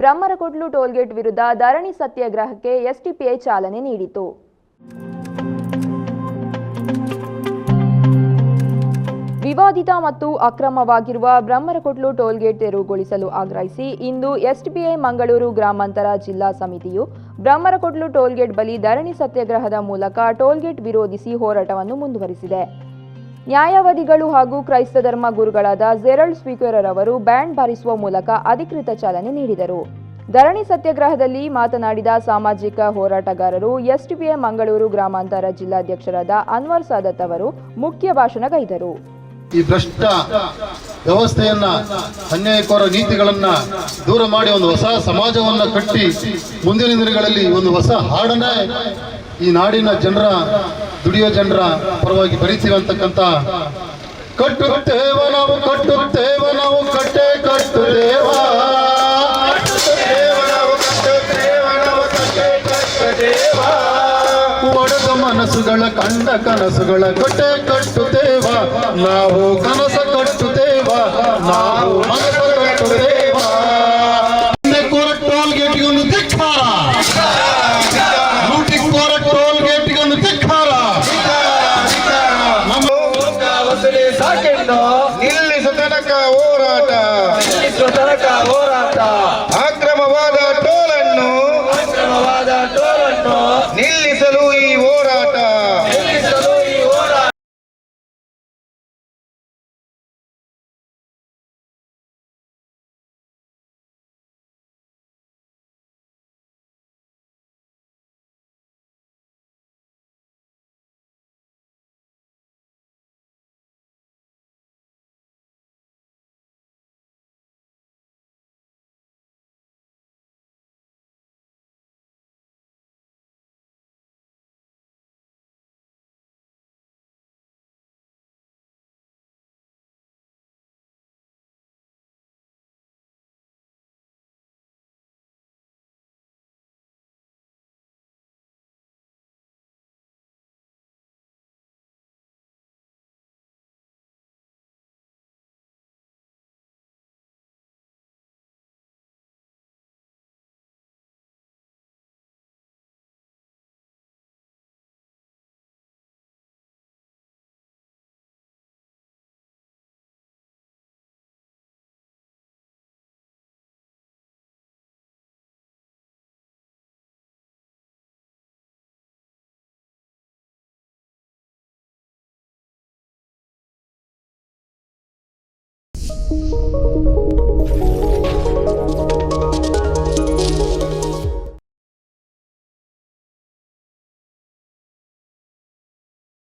ಬ್ರಹ್ಮರಕೊಡ್ಲು toll gate ವಿರುದ್ಧ ಧರಣಿ ಸತ್ಯಾಗ್ರಹಕ್ಕೆ STPI ಚಾಲನೆ ನೀಡಿತು. ವಿವಾದಿತ ಮತ್ತು ಅಕ್ರಮವಾಗಿರುವ ಬ್ರಹ್ಮರಕೊಟ್ಲು ಟೋಲ್ಗೇಟ್ ತೆರವುಗೊಳಿಸಲು ಆಗ್ರಹಿಸಿ ಇಂದು ಎಸ್ಟಿಪಿಐ ಮಂಗಳೂರು ಗ್ರಾಮಾಂತರ ಜಿಲ್ಲಾ ಸಮಿತಿಯು ಬ್ರಹ್ಮರಕೊಟ್ಲು ಟೋಲ್ಗೇಟ್ ಬಳಿ ಧರಣಿ ಸತ್ಯಾಗ್ರಹದ ಮೂಲಕ ಟೋಲ್ಗೇಟ್ ವಿರೋಧಿಸಿ ಹೋರಾಟವನ್ನು ಮುಂದುವರಿಸಿದೆ. ನ್ಯಾಯವಾದಿಗಳು ಹಾಗೂ ಕ್ರೈಸ್ತ ಧರ್ಮ ಗುರುಗಳಾದ ಜೆರಲ್ಡ್ ಸ್ಪೀಕರ್ ಅವರು ಬ್ಯಾಂಡ್ ಬಾರಿಸುವ ಮೂಲಕ ಅಧಿಕೃತ ಚಾಲನೆ ನೀಡಿದರು. ಧರಣಿ ಸತ್ಯಾಗ್ರಹದಲ್ಲಿ ಮಾತನಾಡಿದ ಸಾಮಾಜಿಕ ಹೋರಾಟಗಾರರು ಎಸ್ಟಿಪಿಎ ಮಂಗಳೂರು ಗ್ರಾಮಾಂತರ ಜಿಲ್ಲಾಧ್ಯಕ್ಷರಾದ ಅನ್ವರ್ ಸಾದತ್ ಅವರು ಮುಖ್ಯ ಭಾಷಣಗೈದರು. ಈ ಭ್ರಷ್ಟ ವ್ಯವಸ್ಥೆಯನ್ನ, ಅನ್ಯಾಯಕೋರ ನೀತಿಗಳನ್ನ ದೂರ ಮಾಡಿ ಒಂದು ಹೊಸ ಸಮಾಜವನ್ನ ಕಟ್ಟಿ ಮುಂದಿನ ದಿನಗಳಲ್ಲಿ ಒಂದು ಹೊಸ ಹಾಡನ್ನ ಈ ನಾಡಿನ ಜನರ ದುಡಿಯೋ ಜನರ ಪರವಾಗಿ ಬರೀತೀವಿ ಅಂತಕ್ಕಂಥ ಕಟ್ಟುತ್ತೇವ ನಾವು ಕಟ್ಟುತ್ತೇವ. ನಾವು ಕಟ್ಟೆ ಕಟ್ಟುತ್ತೇವ. ಒಡದ ಮನಸ್ಸುಗಳ, ಕಂಡ ಕನಸುಗಳ, ಕೊಟ್ಟೆ ಕಟ್ಟುತ್ತೇವ. ನಾವು ಕನಸ ಕಟ್ಟುತ್ತೇವ. ನಾವು ಮನಸ ನಿಲ್ಲಿಸ ತನಕ ಹೋರಾಟ. ನಿಲ್ಲಿಸುವ ತನಕ ಹೋರಾಟ. ಅಕ್ರಮವಾದ ಟೋಲನ್ನು ಅಕ್ರಮವಾದ ಟೋಲನ್ನು ನಿಲ್ಲಿಸಲು ಈ ಹೋರಾಟ.